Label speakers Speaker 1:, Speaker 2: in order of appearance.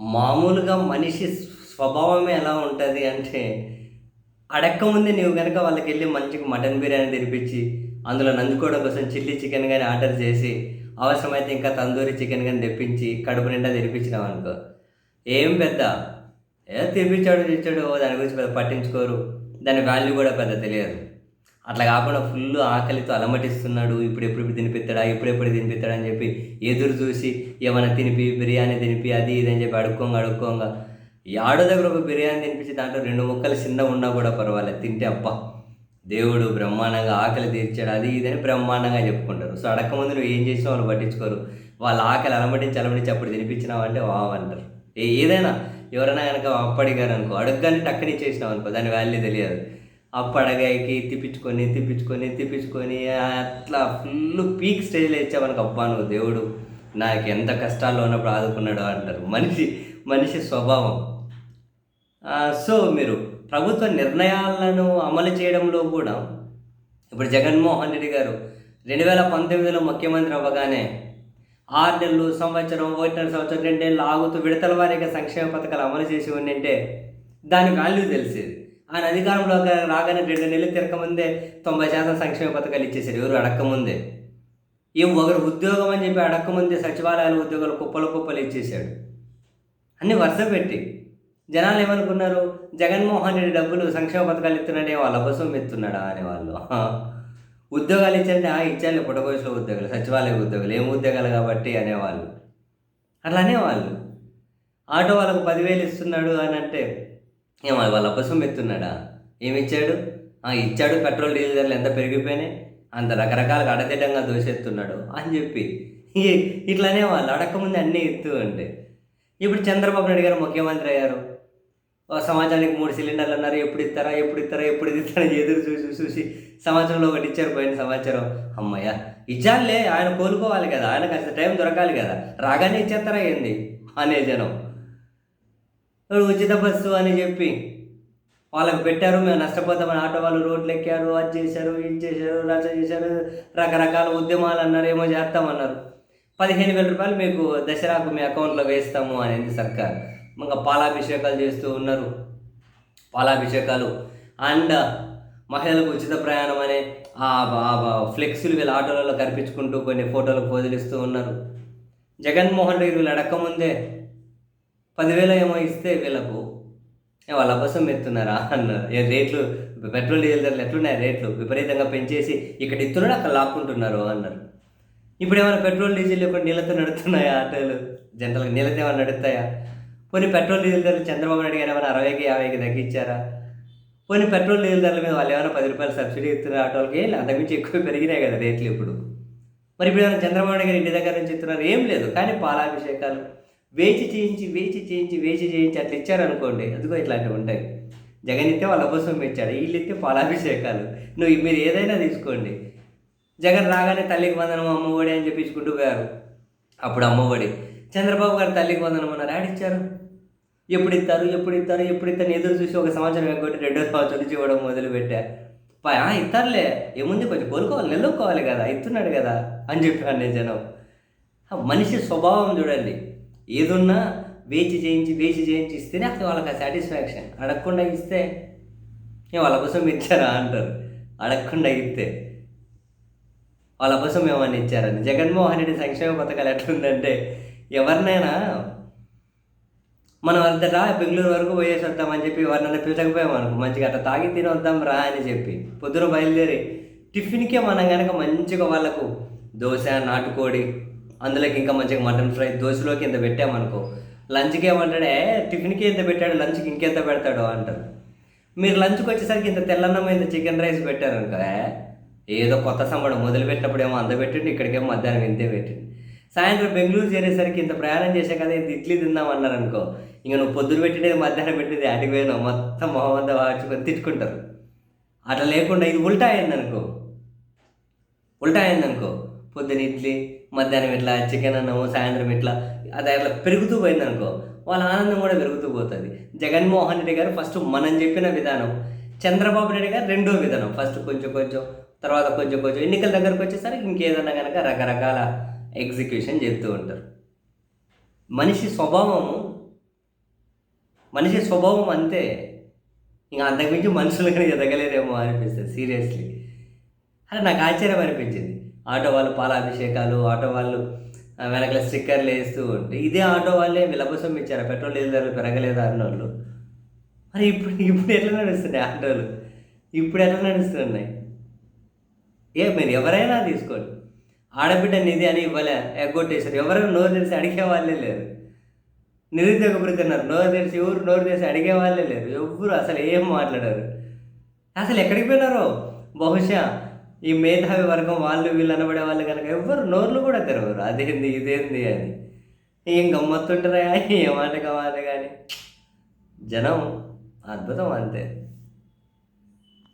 Speaker 1: మామూలుగా మనిషి స్వభావమే ఎలా ఉంటుంది అంటే అడక్క ముందే నీవు కనుక వాళ్ళకి వెళ్ళి మంచిగా మటన్ బిర్యానీ తెరిపించి అందులో నంచుకోవడం కోసం చిల్లీ చికెన్ కానీ ఆర్డర్ చేసి అవసరమైతే ఇంకా తందూరి చికెన్ కానీ తెప్పించి కడుపు నిండా తినిపించినావు అనుకో. ఏం పెద్ద? ఏదో తెప్పించాడు తెచ్చాడు దాని గురించి పెద్ద పట్టించుకోరు. దాని వాల్యూ కూడా పెద్ద తెలియదు. అట్లా కాకుండా ఫుల్ ఆకలితో అలమటిస్తున్నాడు. ఇప్పుడెప్పుడు ఇప్పుడు తినిపిస్తాడా? ఎప్పుడెప్పుడు తినిపిస్తాడా అని చెప్పి ఎదురు చూసి ఏమైనా తినిపి బిర్యానీ తినిపి అది ఇది అని చెప్పి అడుక్కోంగా అడుక్కోంగా. ఆడో దగ్గర ఒక బిర్యానీ తినిపించి దాంట్లో రెండు ముక్కలు చిన్న ఉన్నా కూడా పర్వాలేదు. తింటే అబ్బా దేవుడు బ్రహ్మాండంగా ఆకలి తీర్చాడు. అది ఇదని బ్రహ్మాండంగా చెప్పుకుంటారు. సో అడక్క ముందు నువ్వు ఏం చేసినా వాళ్ళు పట్టించుకోరు. వాళ్ళ ఆకలి అలమటించి అలమటించి అప్పుడు తినిపించినావు అంటే వావ్ అంటారు. ఏ ఏదైనా ఎవరైనా కనుక అప్పడిగారు అనుకో అడగగానే టక్కని చేసినావు అనుకో దాని వాల్యూ తెలియదు. అప్పడగాయకి తిప్పించుకొని తిప్పించుకొని తిప్పించుకొని అట్లా ఫుల్ పీక్ స్టేజ్లో ఇచ్చామనుకో అబ్బా నువ్వు దేవుడు. నాకు ఎంత కష్టాల్లో ఉన్నప్పుడు ఆదుకున్నాడు అంటారు. మనిషి మనిషి స్వభావం. సో మీరు ప్రభుత్వ నిర్ణయాలను అమలు చేయడంలో కూడా ఇప్పుడు జగన్మోహన్ రెడ్డి గారు రెండు వేల పంతొమ్మిదిలో ముఖ్యమంత్రి అవ్వగానే ఆరు నెలలు సంవత్సరం ఒకటిన్నర సంవత్సరం రెండేళ్ళు ఆగుతూ విడతల వారీగా సంక్షేమ పథకాలు అమలు చేసి ఉండింటే దాని వాల్యూ తెలిసేది. ఆయన అధికారంలో రాగానే రెండు నెలలు తిరగముందే తొంభై శాతం సంక్షేమ పథకాలు ఇచ్చేసారు ఎవరు అడక్కముందే ఏం ఒకరు ఉద్యోగం అని చెప్పి అడక్కముందే సచివాలయాల ఉద్యోగాలు కుప్పలు కుప్పలు ఇచ్చేసాడు అన్ని వరుస పెట్టి. జనాలు ఏమనుకున్నారు? జగన్మోహన్ రెడ్డి డబ్బులు సంక్షేమ పథకాలు ఇస్తున్నాడే వాళ్ళ కోసం ఎత్తున్నాడా అనేవాళ్ళు. ఉద్యోగాలు ఇచ్చంటే ఆ ఇచ్చాలి పుట్టకోసలో ఉద్యోగాలు సచివాలయ ఉద్యోగాలు ఏం ఉద్యోగాలు కాబట్టి అనేవాళ్ళు. అట్లా అనేవాళ్ళు. ఆటో వాళ్ళకు పదివేలు ఇస్తున్నాడు అని అంటే ఏమో వాళ్ళ అబ్బసం ఎత్తున్నాడా? ఏమి ఇచ్చాడు ఆ, ఇచ్చాడు పెట్రోల్ డీజిల్ ధరలు ఎంత పెరిగిపోయినాయి? అంత రకరకాలుగా అడదిడ్డంగా దోషెత్తున్నాడు అని చెప్పి. ఇట్లానే వాళ్ళు అడగకముందు అన్నీ ఎత్తు అంటే. ఇప్పుడు చంద్రబాబు నాయుడు గారు ముఖ్యమంత్రి అయ్యారు. సమాజానికి మూడు సిలిండర్లు అన్నారు ఎప్పుడు ఇస్తారా ఎప్పుడు ఇస్తారా ఎప్పుడు ఇస్తారా అని ఎదురు చూసి చూసి సమాజంలో ఒకటి ఇచ్చారు పోయిన సమాచారం అమ్మయ్య ఇచ్చారులే ఆయన కోలుకోవాలి కదా ఆయన కాస్త టైం దొరకాలి కదా. రాగానే ఇచ్చేస్తారా ఏంది? అనే జనం. ఉచిత బస్సు అని చెప్పి వాళ్ళకి పెట్టారు. మేము నష్టపోతామని ఆటో వాళ్ళు రోడ్లు ఎక్కారు అది చేశారు ఇది చేశారు రచ చేశారు రకరకాల ఉద్యమాలు అన్నారు ఏమో చేస్తామన్నారు. పదిహేను వేల రూపాయలు మీకు దసరాకు మీ అకౌంట్లో వేస్తాము అనేది సర్కార్. ఇంకా పాలాభిషేకాలు చేస్తూ ఉన్నారు. పాలాభిషేకాలు అండ్ మహిళలకు ఉచిత ప్రయాణం అనే ఆ ఫ్లెక్సీలు వీళ్ళ ఆటోలలో కనిపించుకుంటూ కొన్ని ఫోటోలు పోజులిస్తూ ఉన్నారు. జగన్మోహన్ రెడ్డి వీళ్ళు అడక్కముందే పదివేలు ఏమో ఇస్తే వీళ్ళకు. వాళ్ళ కోసం ఎత్తున్నారా? అన్నారు రేట్లు పెట్రోల్ డీజిల్ ధరలు ఎట్లున్నాయి రేట్లు? విపరీతంగా పెంచేసి ఇక్కడ ఇస్తున్నాడు అక్కడ లాక్కుంటున్నారు అన్నారు. ఇప్పుడు ఏమైనా పెట్రోల్ డీజిల్ ఇప్పుడు నీళ్ళతో నడుస్తున్నాయా ఆటోలు? జనరల్గా నీళ్ళతో ఏమైనా నడుస్తాయా? పోనీ పెట్రోల్ డీజిల్ ధరలు చంద్రబాబు నాయుడు గారు ఏమైనా అరవైకి యాభైకి తగ్గించారా? పోనీ పెట్రోల్ డీజిల్ ధరల మీద వాళ్ళు ఏమైనా పది రూపాయలు సబ్సిడీ ఇస్తున్నారు ఆటోలకి అంతకుమించి ఎక్కువ పెరిగినాయి కదా రేట్లు ఇప్పుడు. మరి ఇప్పుడు ఏమైనా చంద్రబాబు నాయుడు గారు ఇంటి దగ్గర నుంచి ఇస్తున్నారు ఏం లేదు. కానీ పాలాభిషేకాలు వేచి చేయించి వేచి చేయించి వేచి చేయించి అట్లా ఇచ్చారనుకోండి అదిగో ఇట్లాంటివి ఉంటాయి. జగన్ ఇస్తే వాళ్ళ కోసం ఇచ్చారు వీళ్ళు ఇస్తే పాలాభిషేకాలు నువ్వు మీరు ఏదైనా తీసుకోండి. జగన్ రాగానే తల్లికి వందనం అమ్మఒడి అని చెప్పించుకుంటూ పోయారు. అప్పుడు అమ్మఒడి చంద్రబాబు గారు తల్లికి వందనం అన్నారు ఆడిచ్చారు ఎప్పుడు ఇస్తారు ఎప్పుడు ఇస్తారు ఎప్పుడు ఇస్తారు ఎదురు చూసి ఒక సంవత్సరం ఎగ్గొట్టి రెండో సంవత్సరం నుంచి ఇవ్వడం మొదలుపెట్టా. పా ఆ, ఇస్తారులే. ఏముంది కొంచెం కోరుకోవాలి నిలవుకోవాలి కదా ఇస్తున్నాడు కదా అని చెప్పాను నేను జనం మనిషి స్వభావం చూడండి. ఏదున్నా వేచి చేయించి వేచి చేయించి ఇస్తేనే అసలు వాళ్ళకి ఆ సాటిస్ఫాక్షన్ అడగకుండా ఇస్తే ఏ వాళ్ళ కోసం ఇచ్చారా? అంటారు. అడగకుండా ఇస్తే. వాళ్ళ కోసం ఏమన్నా ఇచ్చారని జగన్మోహన్ రెడ్డి సంక్షేమ పథకాలు ఎట్లుందంటే ఎవరినైనా మనం అంత రా బెంగళూరు వరకు పోయేసి వద్దామని చెప్పి ఎవరినైనా పిలచకపోయామనుకో మంచిగా అట్లా తాగి తిని వద్దాం రా అని చెప్పి పొద్దున బయలుదేరి టిఫిన్కే మనం కనుక మంచిగా వాళ్ళకు దోశ నాటుకోడి అందులోకి ఇంకా మంచిగా మటన్ ఫ్రై దోశలోకి ఇంత పెట్టామనుకో లంచ్కి ఏమంటాడే టిఫిన్కి ఎంత పెట్టాడు లంచ్కి ఇంకెంత పెడతాడు? అంటారు మీరు లంచ్కి వచ్చేసరికి ఇంత తెల్లన్నం ఇంత చికెన్ రైస్ పెట్టారనుకో ఏదో కొత్త సంబడం మొదలుపెట్టినప్పుడు ఏమో అంత పెట్టండి ఇక్కడికేమో మధ్యాహ్నం ఇంతే పెట్టండి. సాయంత్రం బెంగళూరు చేరేసరికి ఇంత ప్రయాణం చేసే కదా ఇంత ఇడ్లీ తిందాం అన్నారు అనుకో ఇంకా నువ్వు పొద్దున పెట్టినది మధ్యాహ్నం పెట్టినది ఆటికి పోయినావు మొత్తం మొహమ్మద్ వాచుకొని తిట్టుకుంటారు. అట్లా లేకుండా ఇది ఉల్టా అయిందనుకో ఉల్టా అయిందనుకో పొద్దున ఇడ్లీ మధ్యాహ్నం ఇట్లా చికెన్ అన్నము సాయంత్రం ఇట్లా అది అట్లా పెరుగుతూ పోయిందనుకో వాళ్ళ ఆనందం కూడా పెరుగుతూ పోతుంది. జగన్మోహన్ రెడ్డి గారు ఫస్ట్ మనం చెప్పిన విధానం చంద్రబాబు నాయుడు గారు రెండో విధానం. ఫస్ట్ కొంచెం కొంచెం తర్వాత కొంచెం కొంచెం ఎన్నికల దగ్గరకు వచ్చేసరికి ఇంకేదన్నా కనుక రకరకాల ఎగ్జిక్యూషన్ చేస్తూ ఉంటారు. మనిషి స్వభావము మనిషి స్వభావం అంతే. ఇంకా అంతకుమించి మనుషులు కానీ ఎదగలేరేమో అనిపిస్తుంది సీరియస్లీ అరే నాకు ఆశ్చర్యం అనిపించింది. ఆటో వాళ్ళు పాలాభిషేకాలు ఆటో వాళ్ళు వెనకాల స్టిక్కర్లు వేస్తూ ఉంటే ఇదే ఆటో వాళ్ళే విలబసం ఇచ్చారు? పెట్రోల్ డీజిల్ ధరలు పెరగలేదు అన్నోళ్ళు? మరి ఇప్పుడు ఇప్పుడు ఎట్లా నడుస్తున్నాయి ఆటోలు? ఇప్పుడు ఎట్లా నడుస్తున్నాయి? ఏ మీరు ఎవరైనా తీసుకోండి. ఆడబిడ్డ నిధి అని ఇవ్వలే ఎగ్గొట్టేశారు. ఎవరైనా నోరు తెలిసి అడిగే వాళ్ళే లేరు. నిరుద్యోగ ఉన్నారు. నోరు తెలిసి ఎవరు నోరు తెలిసి అడిగే వాళ్ళే లేరు. ఎవరు అసలు ఏం మాట్లాడారు? అసలు ఎక్కడికి పోయినారో? బహుశా ఈ మేధావి వర్గం వాళ్ళు వీళ్ళు అనబడే వాళ్ళు కనుక ఎవ్వరు నోర్లు కూడా తెరవరు. అదేంది ఇదేంది అని. ఏం గమ్మత్తుంటారా ఏ మాట కావాలి కానీ జనం అద్భుతం అంతే.